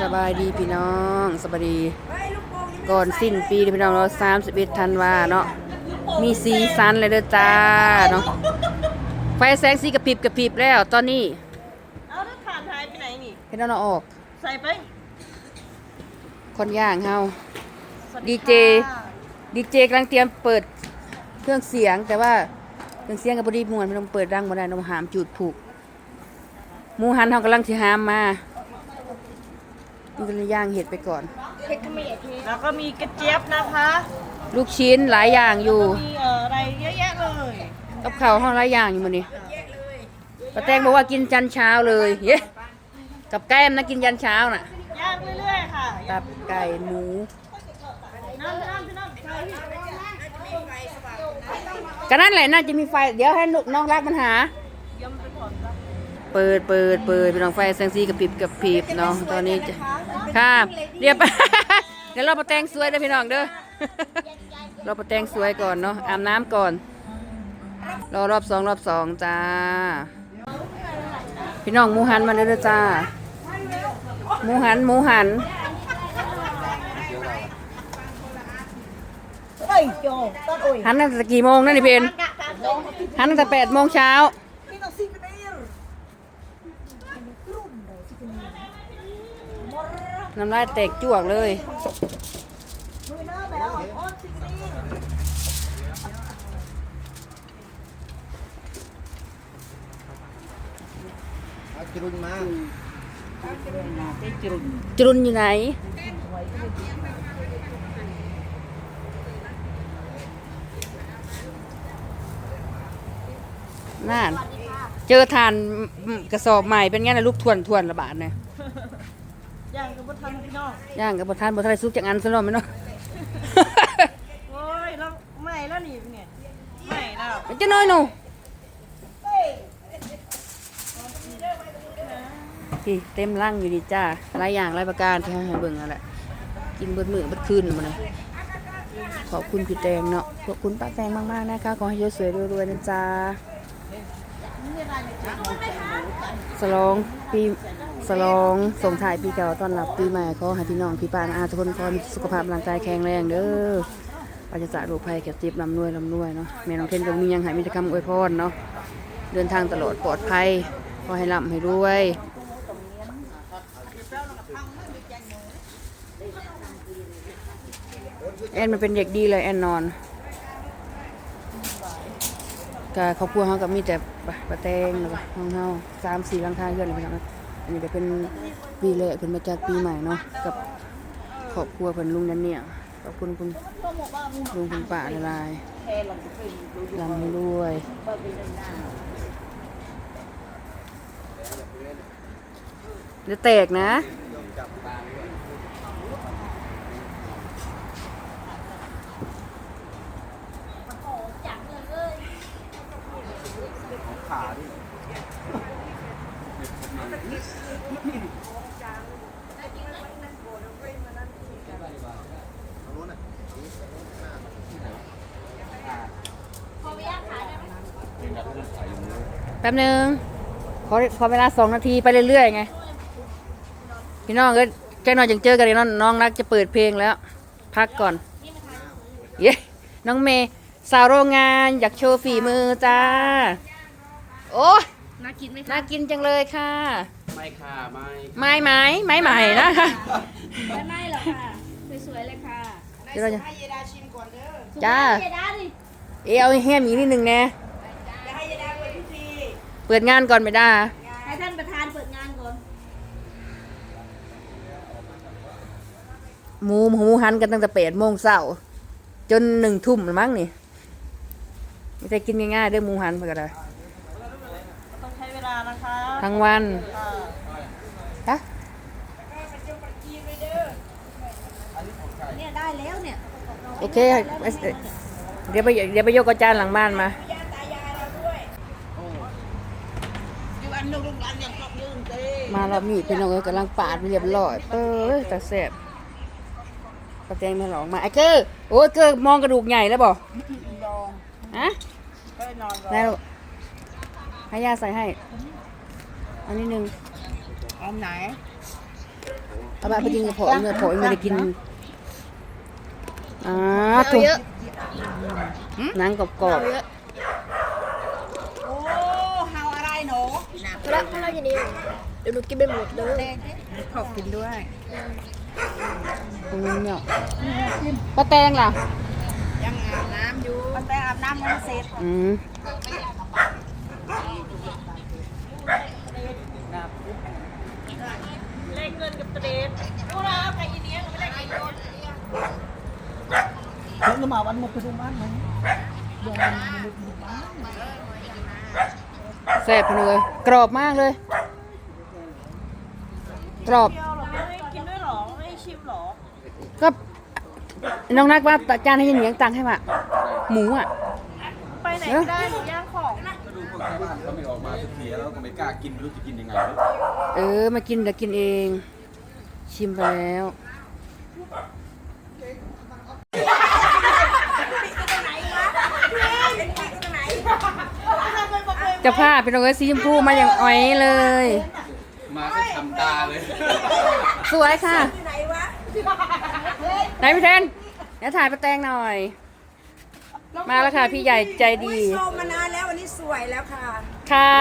สบายดีพี่น้องสบายดี ก่อนสิ้นปีเด้อพี่น้องเนาะ31ธันวาเนาะมีสีสันเลยเด้อจ้าเนาะไฟแสงสีกระพริบกระพริบแล้วตอนนี้เอาแล้วถ่านหายไปไหนนี่ให้น้องๆออก ใส่ไปคนย่างเฮาสวัสดีเจค่ะดีเจกำลังเตรียมเปิดเครื่องเสียงแต่ว่าเครื่องเสียงกับบดีมวนไม่ต้องเปิดดังบ่ได้ต้องหามจุดผูกหมูหันเฮากำลังสิหามมา นี่ก็เลยย่างเห็ดไปก่อนแล้วก็มีกระเจี๊ยบนะคะลูกชิ้นหลายอย่างอยู่มีเอ่ออะไรเยอะแยะเลยกับข้าวห้องหลายอย่างอยู่มื้อนี้ป้าแตงบอกว่ากินจันเช้าเลยเย้กับแก้มนะกินยันเช้าน่ะ ย่างเรื่อยๆค่ะตับไก่หมู น้ำน้ำน้ำใส่ก็นั่นแหละน่าจะมีไฟ เดี๋ยวให้ลูกน้องรักมันหา ยำไปก่อนครับ เปิดเปิดเปิดเป็นน้องไฟแสงสีกระพริบกระพริบเนาะตอนนี้จะค่ะเรียบ เดี๋ยวเราประแตงสวยเด้อพี่น้องเด้อ เราประแตงสวยก่อนเนาะอาบน้ำก่อนรอรอบสองรอบสองจ้า พี่น้องหมูหันมาเด้อเด้อจ้าหมูหันหมูหันเฮ้ยโจต้นโอ้ยหันตั้งแต่กี่โมงนั่นนี่เพนหันตั้งแต่แปดโมงเช้า นี่ต้องซิกเนอร์ น้ำลายแตกจวกเลยมือหน้าไปแล้วออนซิกเนอร์เอาจรุนมาจรุนอยู่ไหน น่าน เจอทานกระสอบใหม่เป็นไงนะลูกทวนทวนระบาดเนี่ย ย่างกับบุทันพี่น้องย่างกับบทานบทานซุกจากอันซะหน่อยไหมเนาะโอ้ยแล้วใหม่แล้วนี่เนี่ยใหม่แล้วจะน้อยหนูพี่เต็มร่างอยู่ดีจ้าหลายอย่างหลายประการที่ให้เบิ่งนั่นแหละกินเบิดมือเบิดคืนมาเลยขอบคุณพี่แตงเนาะขอบคุณป้าแตงมากๆนะคะขอให้ยศสวยรวยๆนะจ๊ะสลองปี สลองส่งถ่ายปีเก่าต้อนรับปีใหม่ขอให้พี่น้องพี่ป้าอาทุกคนขอมีสุขภาพร่างกายแข็งแรงเด้อปัจจโรคภัยแก่จิบลำนวยลำนวยเนาะแม่น้องเทนก็มียังหายมีต่คำอวยพรเนาะเดินทางตลอดปลอดภัยขอให้ร่ำให้รวยแอนมันเป็นเด็กดีเลยแอนนอนกะครอบครัวเขากับมีแต่ปะปะแตงแล้วก็ห้องเฮาสามสี่ลังคาเรือนเลยพี่น้องเอ้ย อันนี้ก็เป็นปีแรกเพิ่นมาจัดปีใหม่เนาะกับครอบครัวเพิ่นลุงนั่นเนี่ยขอบคุณคุณลุงคุณป้าละลายลำให้ด้วยเดี๋ยวแตกนะขาดิ แป๊บนึงขอขอเวลาสองนาทีไปเรื่อยๆไง พี่น้องก็แจ้น่อยจังเจอกันเลยน้องน้องรักจะเปิดเพลงแล้ว พักก่อนเย้น้องเมย์สาวโรงงานอยากโชว์ฝีมือจ้า โอ้ น่ากินไหมน่ากินจังเลยค่ะ ไม่ค่ะไม่ไม้ไม้ไม้ใหม่นะไม่ไม่หรอกค่ะสวยๆเลยค่ะเดี๋ยวเราจะให้ยายดาชิมก่อนเด้อจ้าเจด้าดิเอยเอาแฮมอีกนิดนึงแน่จะให้ยายดาเปิดพิธีเปิดงานก่อนไม่ได้ให้ท่านประธานเปิดงานก่อนหมูหมูหันกันตั้งแต่แปดโมงเช้าจนหนึ่งทุ่มละมั้งนี่ไม่ใช่กินง่ายๆเด้อหมูหันเพื่ออะไร ต้องใช้เวลานะคะ ทั้งวันอ่าฮะเนี่ยได้แล้วเนี่ยโอเค เดี๋ยวไปเดี๋ยวไปยกกระจานหลังบ้านมาอยู่อันลูกลูกหลานยังชอบยืมเต้มารอบนี้พี่น้องเอ้ยกำลังปาดเรียบร้อยเออแต่แสบประแจงมาหลองมาไอ้เกอร์โอ้ยเกอร์มองกระดูกใหญ่แล้วบ่ลองฮะไปนอนรอได้ลูกให้ยาใส่ให้ อันนี้หนึ่งเอาไหนเเอาไปไปกินกับผอเนื้อผอไม่ได้กินอ่าเอาถูกเยอะหนังกรอบเอาเยอะโอ้เฮาอะไรหนูเพราะถ้าเราอย่างนี้เดี๋ยวหนูกินไปหมดเลยขอบกินด้วยๆตรงนี้เนี่ยป้าแตงล่ะ ยังอาบน้ำอยู่มันแต่อาบน้ำยังไม่เสร็จอืม เล่นเงินกับเตรดดูนะไก่อีเนี้ยไม่ได้ไก่โดน Thế nhưng mà ăn một cái thùng bán mà แซ่บเลยกรอบมากเลย กรอบเดียวเหรอไม่กินด้วยเหรอไม่ชิมเหรอก็น้องนักว่าจานให้ยินเหนียงตังค์ให้มาหมูอะ ไปไหนก็ได้หนูย่างค บ้านเขาไม่ออกมาสักทีแล้วก็ไม่กล้ากินไม่รู้จะกินยังไงเออ มากินเดี๋ยวกินเอง ชิมไปแล้ว จะผ้าเป็นโรยสีชมพูมาอย่างอ้อยเลย มาก็ทำตาเลยสวยค่ะ ไหนพี่เทนเดี๋ยวถ่ายประแตงหน่อย มาแล้วค่ะพี่ใหญ่ใจดีโซมมานานแล้ววันนี้สวยแล้วค่ะค่ะ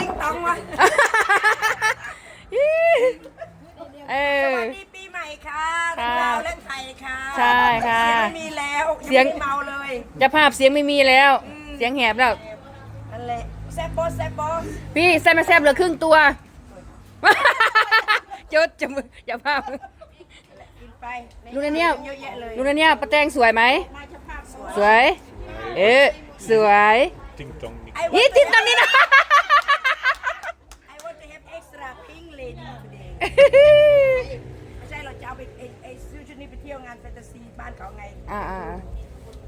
ติ๊งต้องวะเอสอ วัสดีปีใหม่ค่ะค่ะทั้งลาวและไทยค่ะใช่ค่ะเสียงไม่มีแล้วเสียง ไม่เมาเลยจะภาพเสียงไม่มีแล้ว เสียงแหบแล้ว นั่นแหละแซ่บโบแซ่บโบพี่แซ่บไม่แซ่บเหลือครึ่งตัว จดจะมืออย่าภาพ กินไปดูนะเนี่ย เยอะแยะเลย ดูนะเนี่ยป้าแตงสวยไหม สวย เออสวยไอ้นี่วันติดตรงนี้นะไอ้วันจะ have extra pink lady today ไม่ใช่เราจะเอาไปไอ้ไอ้ซื้อชุดนี้ไปเที่ยวงานแฟนตาซีบ้านเขาไง อ่าอ่าอ่า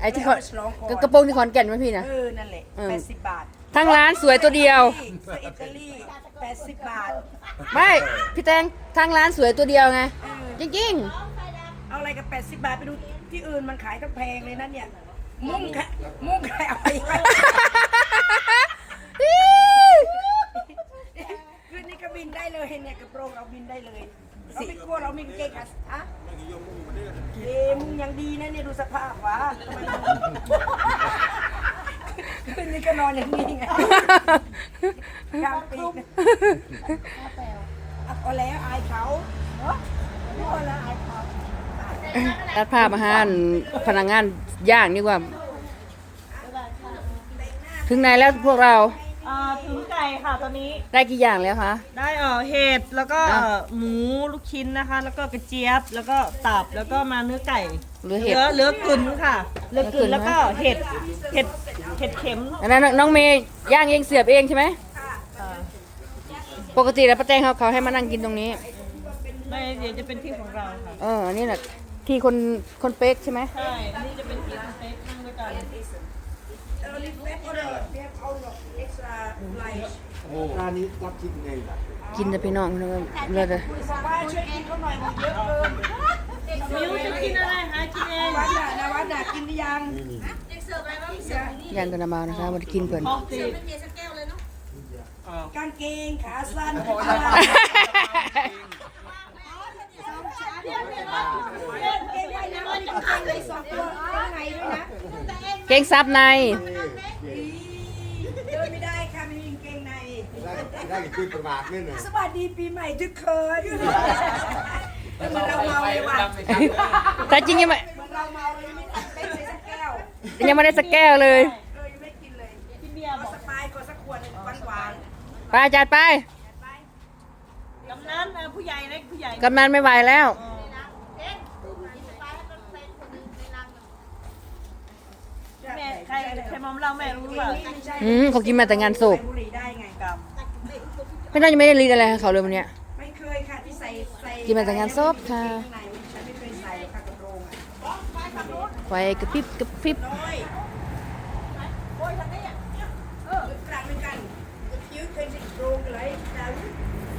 ไอ้ที่เขาไปฉลองก่อนกระโปรงที่ขอนแก่นไหมพี่นะ เออ นั่นแหละเออแปดสิบบาททั้งร้านสวยตัวเดียว เสื้ออิตาลีแปดสิบบาท ไม่พี่แตงทั้งร้านสวยตัวเดียวไงเออจริงเอาอะไรกับ 80 บาทไปดูที่อื่นมันขายทั้งแพงเลยนั่นเนี่ย มุ่งค่ะมุ่งใครเอาไปไว้คืนนี้ก็บินได้เลยเนี่ยกระโปรงเราบินได้เลยเราไม่กลัวเรามีกางเกงขาสอะเอ้มึงยังดีนะเนี่ยดูสภาพวะทำไมคืนนี้ก็นอนอย่างนี้ไงกลางปีกเอาเอาแล้วอายเขาเนาะเอาแล้วอายเขาๆตัดภาพอาหารพนักงาน ย่างดีกว่า ถึงไหนแล้วพวกเรา อ่าถึงไก่ค่ะตอนนี้ ได้กี่อย่างแล้วคะ ได้เอ่อเห็ดแล้วก็อะเอ่อหมูลูกชิ้นนะคะ แล้วก็กระเจี๊ยบแล้วก็ตับแล้วก็มาเนื้อไก่เหลือเห็ดเหลือเหลือกึ่นค่ะเหลือกึ่นเหลือกึ่นแล้วก็เห็ดเห็ดเห็ดเข็มอันนั้นน้องเมย์ย่างเองเสียบเองใช่ไหม ปกติแล้วป้าแตงเขาเขาให้มานั่งกินตรงนี้ ไม่เดี๋ยวจะเป็นที่ของเราค่ะ เออนี่แหละ ที่คนคนเป๊กใช่ไหม ใช่อันนี้จะเป็นที่สเต็กนั่งด้วยกัน Uh, leave that on the, we have all the extra light. ร้านนี้รับคิดไงล่ะกินแต่พี่น้องเลยเลยเลยป้าช่วยกินเขาหน่อยมันเยอะเกินมิวจะกินอะไรหากินเองวัดน่ะนะวัดน่ะกินหรือยังย่างกันนาบาวนะคะมากินเพื่อนพอสิกางเกงขาสั้นกางเกงว่ายน้ำกางเกงในสองตัวข้างในด้วยนะ เก่งซับในเดินไม่ได้ค่ะไม่มีกางเกงในได้คุยประมาทนี่น่ะสวัสดีปีใหม่ทุกคนเหมือนเราเมาเลยว่ะแต่จริงยังไม่เหมือนเราเมาเลยไม่ได้ไม่เลยสักแก้วยังไม่ได้สักแก้วเลยเออยังไม่กินเลยกินเบียร์บเอาอกสปายก่อนสักขวดหนึ่งหวานไปจัดไปกำนันนะผู้ใหญ่เล็กผู้ใหญ่กำนันไม่ไหวแล้ว ๆ แม่ใครใคร มอมเราแม่รู้เปล่าอืมเขากินมาแต่งานศพบุหรี่ได้ไงกับไม่น่าจะไม่ได้รีดอะไรให้เขาเลยวันเนี้ย ไม่เคยค่ะที่ใส่ใส่กินมาแต่งานศพค่ะ ข้างในฉันไม่เคยใส่ค่ะกระโปรงอะไฟกระพริบกระพริบน้อยโอ้ยทำได้ยังเออกลางด้วยกันยืดเคยใส่กระโปรงกันเลยแต่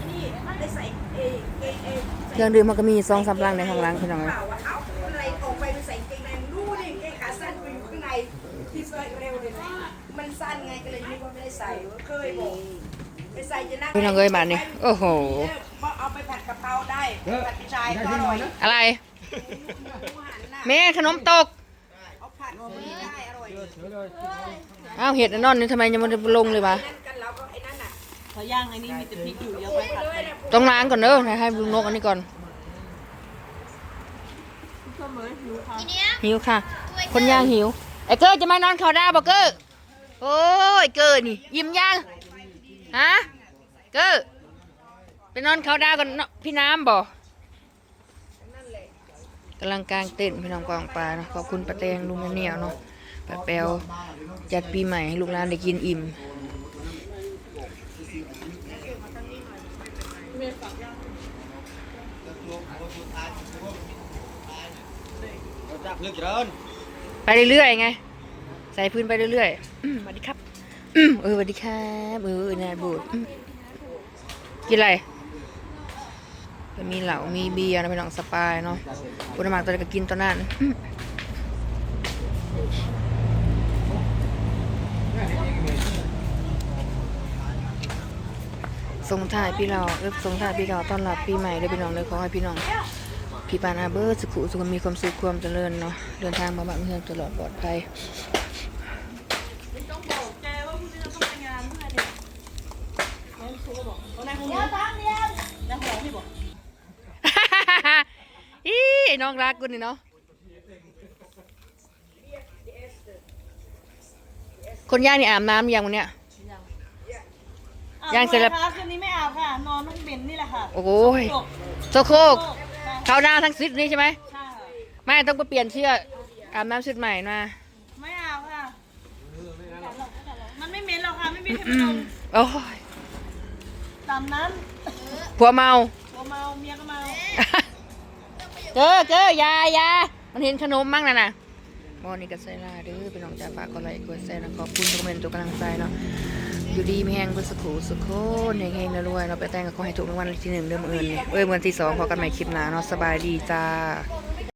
นี่ได้ใส่เอเอเอเครื่องดื่มมันก็มีซองสำลังในข้างหล่างพี่น้อง เปเอ้ยล่าว่าเอ้าอะไรออกไปมันใส่เกงในรู้นี่เกงขาสั้นไปอยู่ข้างในที่ใส่เร็วเลยนะ มันสั้นไงก็เลยนึกว่าไม่ได้ใส่เคยบอกไปใส่จะนั่งพี่น้องเอ้ยมาเนี่ยโอ้โห เอาไปผัดกะเพราได้ผัดพี่ชายก็อร่อยอะไรหมูหันน่ะแม่ขนมตกเอาผัดนี่ได้อร่อยอ้าวเห็ดอันนอนนี่ทำไมยังไมันลงเลยวะนั่นกันเราก็ไอ้นั่นน่ะเขาย่างไอ้นี่มีแต่พริกอยู่เดี๋ยวไปผัดกันต้องล้างก่อนเด้อให้ลุงนกอันนี้ก่อนเสมอหิวค่ะหิวค่ะ คนย่างหิวไอ้เกอร์จะมานอนเขาดาวบอกเกอร์ โอ้ยเกอร์นี่ ยิ้มยังฮะเกอร์ไปนอนเขาดาวกันเนาะพี่น้ำบ่กกำลังกลางเต้นพี่น้องกองปลาเนาะขอบคุณป้าแตงลุงเหนียวเนาะป้าแปวจัดปีใหม่ให้ลูกหลานได้กินอิ่มไปเรื่อยๆไง ส่พื้นไปเรื่อยๆอสวัสดีครับเออสวัสดีครับเออนาบูดกินอะไรมีเหล้ามีเบียร์นะพี่น้องสปายเนาะบุญมากตัวใดก็กินตัวนั้นส่งถ่ายพี่เราเออส่งถ่ายพี่เราต้อนรับปีใหม่เลยพี่น้องเลยขอให้พี่น้องพี่ปานอาเบอร์สุขุสุขมีความสุขความเจริญเนาะเดินทางมาบ้านเมืองตลอดปลอดภัย น้องรักกูนี่เนาะคนย่างนี่อาบน้ำหรือยังวันเนี้ยย่างเสร็จแล้วอาบน้ำคะคืนนี้ไม่อาบค่ะ นอนต้องเบนนี่แหละค่ะ โอ้โหยจบโซโคกใช่เขาหน้าทั้งซิดนี่ใช่ไหมใช่ค่ะไม่ต้องไปเปลี่ยนเสื้ออาบน้ำชุดใหม่มาไม่อาบค่ะ มันไม่เหม็นหรอกค่ะ ไม่มีใครเป็นลมโอ้ยตามนั้นผัวเมาผัวเมา เมียก็เมา เจอเจอยายามันเห็นขนมมั่งนะนะมอนี่ก็ใส่ลาเด้อเป็นน้องจ่าฝากกดไลค์กดแชร์นะขอบคุณทุกคอมเมนต์ทุกกำลังใจเนาะอยู่ดีมีแห้งเพื่อสุขสุขโคนเฮงๆนะรวยเราไปแต่งกับขอให้ถูกรางวัลที่หนึ่งเดือนมื่นนี่เอ้ยมื่อที่สองพอกันใหม่คลิปหน้าเนาะสบายดีจ้า